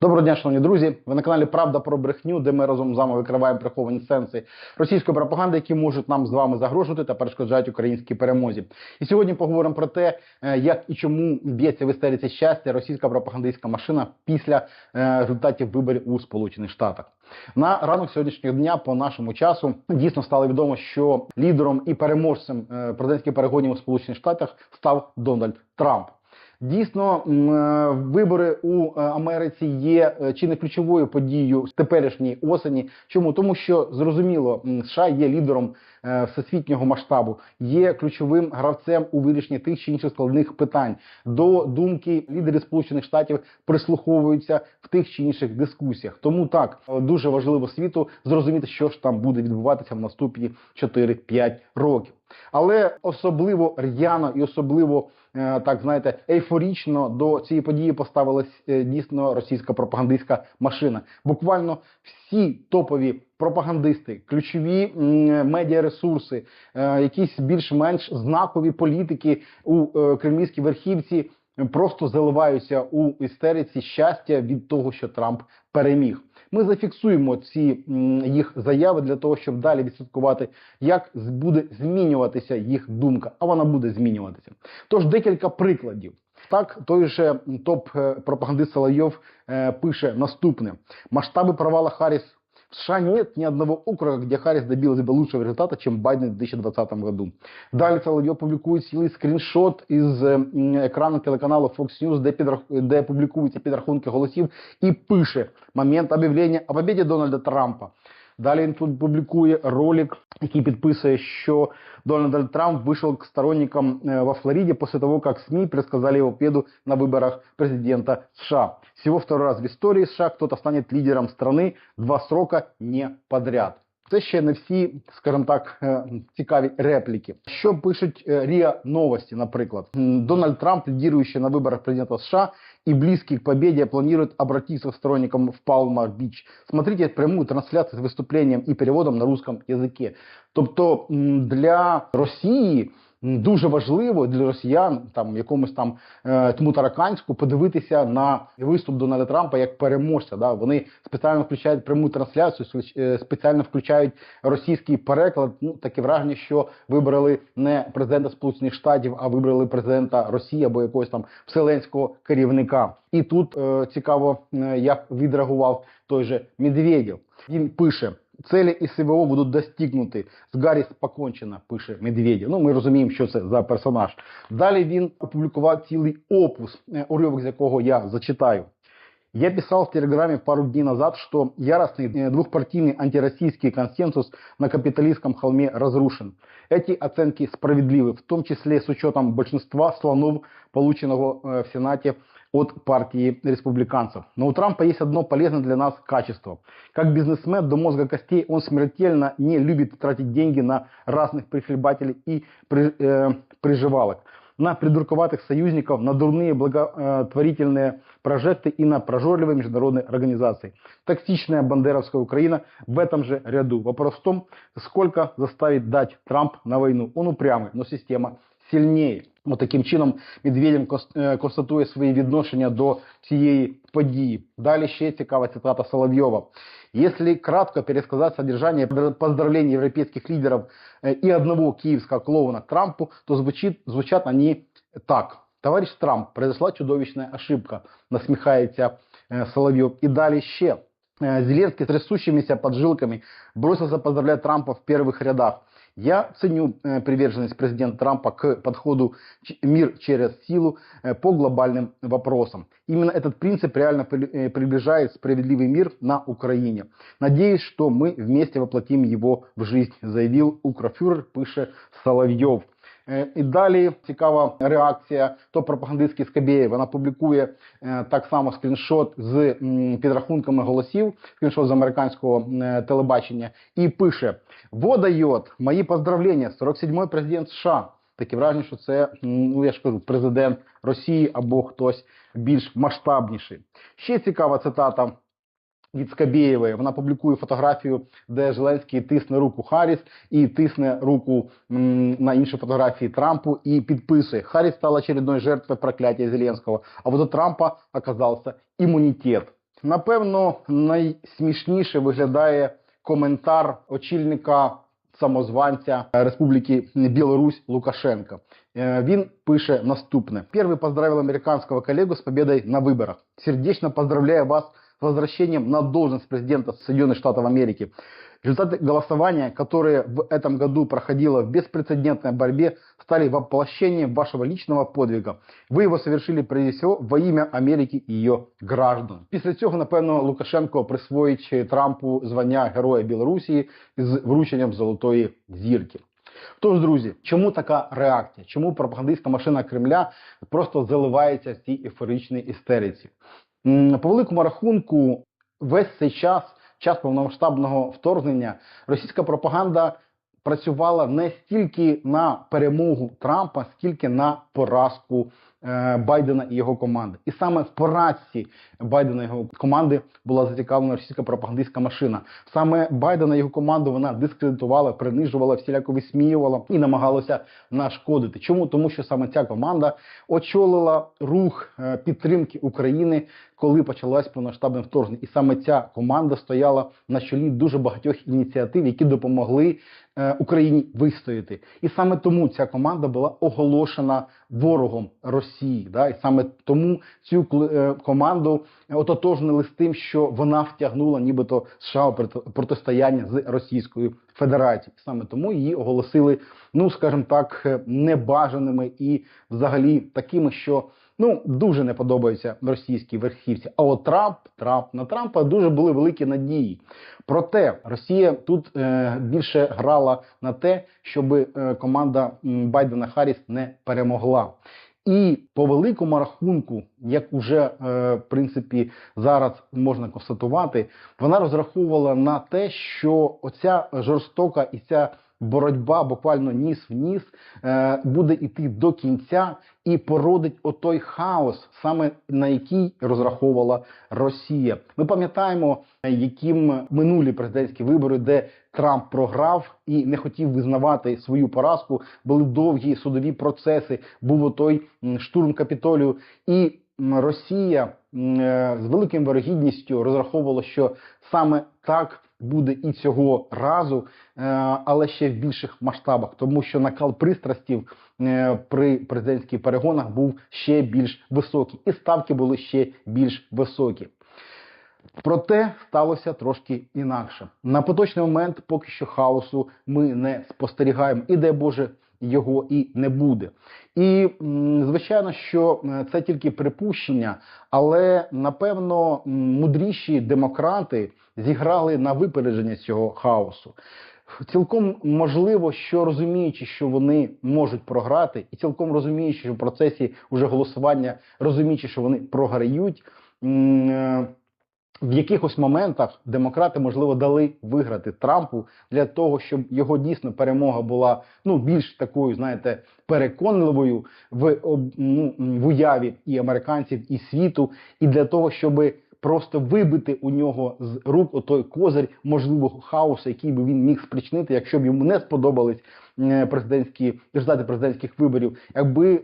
Доброго дня, шановні друзі. Ви на каналі Правда про брехню, де ми разом з вами викриваємо приховані сенси російської пропаганди, які можуть нам з вами загрожувати та перешкоджають українській перемозі. І сьогодні поговоримо про те, е, як і чому б'ється в істериці щастя російська пропагандистська машина після е, результатів виборів у Сполучених Штатах. На ранок сьогоднішнього дня, по нашому часу, дійсно стало відомо, що лідером і переможцем е, президентських перегонів у Сполучених Штатах став Дональд Трамп. Дійсно, е, вибори у е, Америці є е, чи не ключовою подією з теперішньої осені. Чому тому, що зрозуміло, США є лідером всесвітнього масштабу, є ключовим гравцем у вирішенні тих чи інших складних питань. До думки лідерів Сполучених Штатів прислуховуються в тих чи інших дискусіях. Тому так е, дуже важливо світу зрозуміти, що ж там буде відбуватися в наступні 4-5 років. Але особливо р'яно і особливо е, так знаєте ейфорічно до цієї події поставилась е, дійсно російська пропагандистська машина. Буквально всі топові пропагандисти, ключові медіаресурси, е, якісь більш-менш знакові політики у е, кремлівській верхівці просто заливаються у істериці щастя від того, що Трамп переміг. Ми зафіксуємо ці їх заяви для того, щоб далі відслідкувати, як буде змінюватися їх думка, а вона буде змінюватися. Тож декілька прикладів. Так, той же топ-пропагандист Соловйов е, пише наступне: масштаби провала Харрис в США нет ни одного округа, где Харрис добилась бы лучшего результата, чем Байден в 2020 году. Далее Соловьев публікує цілий скріншот із е, м, екрану телеканалу Fox News, де, підрах... де публікуються підрахунки голосів, і пише момент об'явлення о победі Дональда Трампа. Далі він тут публікує ролик, який підписує, що Дональд Трамп вышел к сторонникам э, во Флориде после того, как СМИ предсказали его победу на выборах президента США. Всего второй раз в истории США кто-то станет лидером страны два срока не подряд. Це ще не всі, скажімо так, е, цікаві репліки. Що пишуть е, РІА Новості, наприклад. М, Дональд Трамп, лидирующий на выборах президента США и близкий к победе, планирует обратиться к сторонникам в Палма-Біч. Смотрите прямую трансляцию с выступлением и переводом на русском языке. Тобто м, для Росії м, Дуже важливо для росіян, там якомусь там е, тараканську, подивитися на виступ Дональда Трампа як переможця. Да? Вони спеціально включають пряму трансляцію, е, спеціально включають російський переклад. Ну таке враження, що вибрали не президента Сполучених Штатів, а вибрали президента Росії або якогось там вселенського керівника. І тут е, цікаво, е, як відреагував той же Медведєв. Він пише. Цілі і СВО будуть достигнуті. З Гарріс покончено, пише Медведєв. Ну, ми розуміємо, що це за персонаж. Далі він опублікував цілий опус, е, уривок з якого я зачитаю. Я писал в Телеграме пару дней назад, что яростный э, двухпартийный антироссийский консенсус на капиталистском холме разрушен. Эти оценки справедливы, в том числе с учетом большинства слонов, полученного э, в Сенате от партии республиканцев. Но у Трампа есть одно полезное для нас качество. Как бизнесмен до мозга костей он смертельно не любит тратить деньги на разных прихлебателей и при- э, приживалок на придурковатых союзников, на дурные благотворительные прожекты и на прожорливые международные организации. Токсичная бандеровская Украина в этом же ряду. Вопрос в том, сколько заставит дать Трамп на войну. Он упрямый, но система сильнее. От таким чином Медведєв кос- е, констатує свої відношення до цієї події. Далі ще цікава цитата Соловйова. Если кратко пересказать содержание поздравлений европейских лидеров э, и одного киевского клоуна Трампу, то звучит, звучат они так. Товарищ Трамп, произошла чудовищная ошибка, насмехается э, Соловьев. И далее ще. Э, Зеленский с трясущимися поджилками бросился поздравлять Трампа в первых рядах. Я ценю э, приверженность президента Трампа к подходу «мир через силу» э, по глобальным вопросам. Именно этот принцип реально э, приближает справедливый мир на Украине. Надеюсь, что мы вместе воплотим его в жизнь, заявил укрофюрер, пише Соловйов. Е, І далі цікава реакція то пропагандистський Скабєєв. Вона публікує е, так само скріншот з підрахунками голосів, скріншот з американського е, телебачення, і пише: Водайот, мої поздравлення, 47-й президент США. Таке враження, що це, ну я ж кажу, президент Росії або хтось більш масштабніший. Ще цікава цитата від Скабєєвої. Вона публікує фотографію, де Зеленський тисне руку Харріс і тисне руку на інші фотографії Трампу і підписує: Харріс стала очередной жертвой проклятия Зеленського, а вот у Трампа оказався імунітет. Напевно, найсмішніше виглядає коментар очільника самозванця Республіки Білорусь Лукашенка. Е, Він пише наступне: Первый поздравил американского коллегу с победой на выборах. Сердечно поздравляю вас возвращением на должность президента Соединенных Штатов Америки. Результаты голосования, которые в этом году проходило в беспрецедентной борьбе, стали воплощением вашего личного подвига. Ви його совершили прежде всего во ім'я Америки і її граждан. Після цього, напевно, Лукашенко присвоїть Трампу звання Героя Білорусі з врученням золотої зірки. Тож, друзі, чому така реакція? Чому пропагандистська машина Кремля просто заливається в цій ейфоричній істериці? По великому рахунку, весь цей час, час повномасштабного вторгнення, російська пропаганда працювала не стільки на перемогу Трампа, скільки на поразку Байдена і його команди. І саме в поразці Байдена і його команди була зацікавлена російська пропагандистська машина. Саме Байдена і його команду вона дискредитувала, принижувала, всіляко висміювала і намагалася нашкодити. Чому? Тому що саме ця команда очолила рух е, підтримки України, коли почалось повномасштабне вторгнення. І саме ця команда стояла на чолі дуже багатьох ініціатив, які допомогли е, Україні вистояти. І саме тому ця команда була оголошена ворогом Росії. Да? І саме тому цю е, команду ототожнили з тим, що вона втягнула нібито США у протистояння з Російською Федерацією. Саме тому її оголосили, ну скажімо так, е, небажаними і взагалі такими, що ну дуже не подобаються російській верхівці. А от Трамп, Трамп на Трампа дуже були великі надії. Проте Росія тут е, більше грала на те, щоб е, команда Байдена Харріс не перемогла. І по великому рахунку, як уже е, в принципі зараз можна констатувати, вона розраховувала на те, що оця жорстока і ця боротьба буквально ніс в ніс е, буде йти до кінця і породить отой хаос, саме на який розраховувала Росія. Ми пам'ятаємо, е, яким минулі президентські вибори, де Трамп програв і не хотів визнавати свою поразку. Були довгі судові процеси. Був отой штурм Капітолію, і Росія е, з великим вирогідністю розраховувала, що саме так буде і цього разу, е, але ще в більших масштабах, тому що накал пристрастів е, при президентських перегонах був ще більш високий, і ставки були ще більш високі. Проте сталося трошки інакше. На поточний момент поки що хаосу ми не спостерігаємо, і дай Боже, його і не буде. І звичайно, що е, це тільки припущення, але напевно мудріші демократи зіграли на випередження цього хаосу. Цілком можливо, що розуміючи, що вони можуть програти, і цілком розуміючи, що в процесі уже голосування розуміючи, що вони програють. В якихось моментах демократи можливо дали виграти Трампу для того, щоб його дійсно перемога була ну більш такою, знаєте, переконливою в ну, в уяві і американців, і світу, і для того, щоб просто вибити у нього з рук отой козир можливого хаосу, який би він міг спричинити, якщо б йому не сподобались президентські результати президентських виборів, якби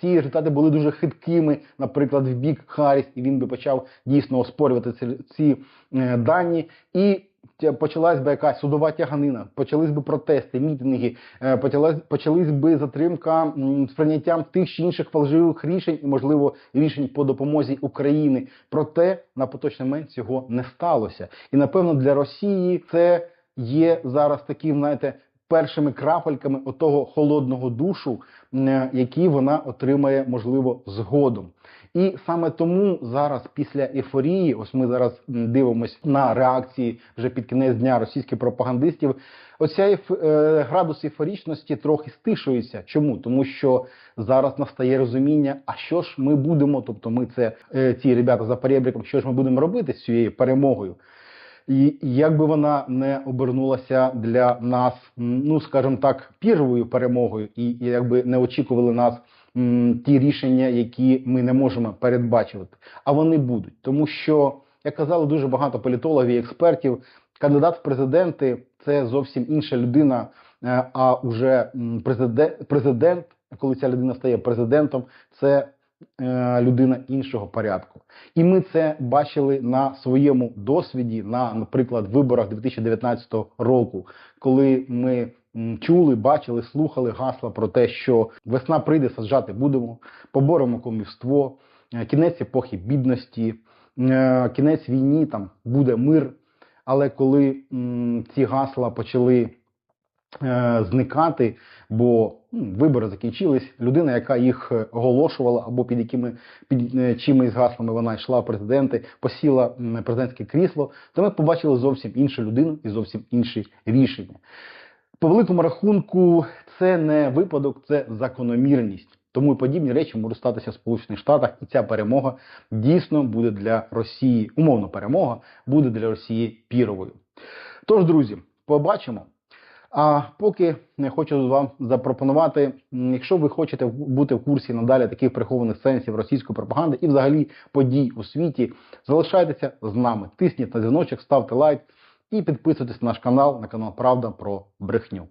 ці результати були дуже хиткими, наприклад, в бік Харріс, і він би почав дійсно оспорювати ці, ці е, дані і. Почалась би якась судова тяганина, почались би протести, мітинги, е, почалась почались би затримка з прийняттям тих чи інших фальшивих рішень і, можливо, рішень по допомозі України. Проте на поточний момент цього не сталося. І напевно для Росії це є зараз таким, знаєте, першими крапельками отого холодного душу, який вона отримає, можливо, згодом. І саме тому зараз, після ейфорії, ось ми зараз м, дивимось на реакції вже під кінець дня російських пропагандистів. Оця е, градус ейфорічності трохи стишується. Чому? Тому що зараз настає розуміння, а що ж ми будемо, тобто ми це е, ці ребята за перебріком, що ж ми будемо робити з цією перемогою. І як би вона не обернулася для нас, ну скажімо так, пірвою перемогою, і, якби не очікували нас м, ті рішення, які ми не можемо передбачувати, а вони будуть, тому що як казали дуже багато політологів і експертів, кандидат в президенти це зовсім інша людина. е, А уже президент, президент, коли ця людина стає президентом, це людина іншого порядку. І ми це бачили на своєму досвіді, на, наприклад, виборах 2019 року, коли ми чули, бачили, слухали гасла про те, що весна прийде, саджати будемо, поборемо комівство, е, кінець епохи бідності, е, кінець війні, там буде мир. Але коли ці гасла почали е, зникати, бо вибори закінчились, людина, яка їх е, оголошувала, або під якими під е, чимись гаслами вона йшла в президенти, посіла президентське крісло, то ми побачили зовсім іншу людину і зовсім інші рішення. По великому рахунку, це не випадок, це закономірність. Тому і подібні речі можуть статися в Сполучених Штатах, і ця перемога дійсно буде для Росії, умовно перемога буде для Росії піровою. Тож, друзі, побачимо. А поки не хочу вам запропонувати, якщо ви хочете бути в курсі надалі таких прихованих сенсів російської пропаганди і взагалі подій у світі, залишайтеся з нами. Тисніть на дзвіночок, ставте лайк і підписуйтесь на наш канал, на канал Правда про брехню.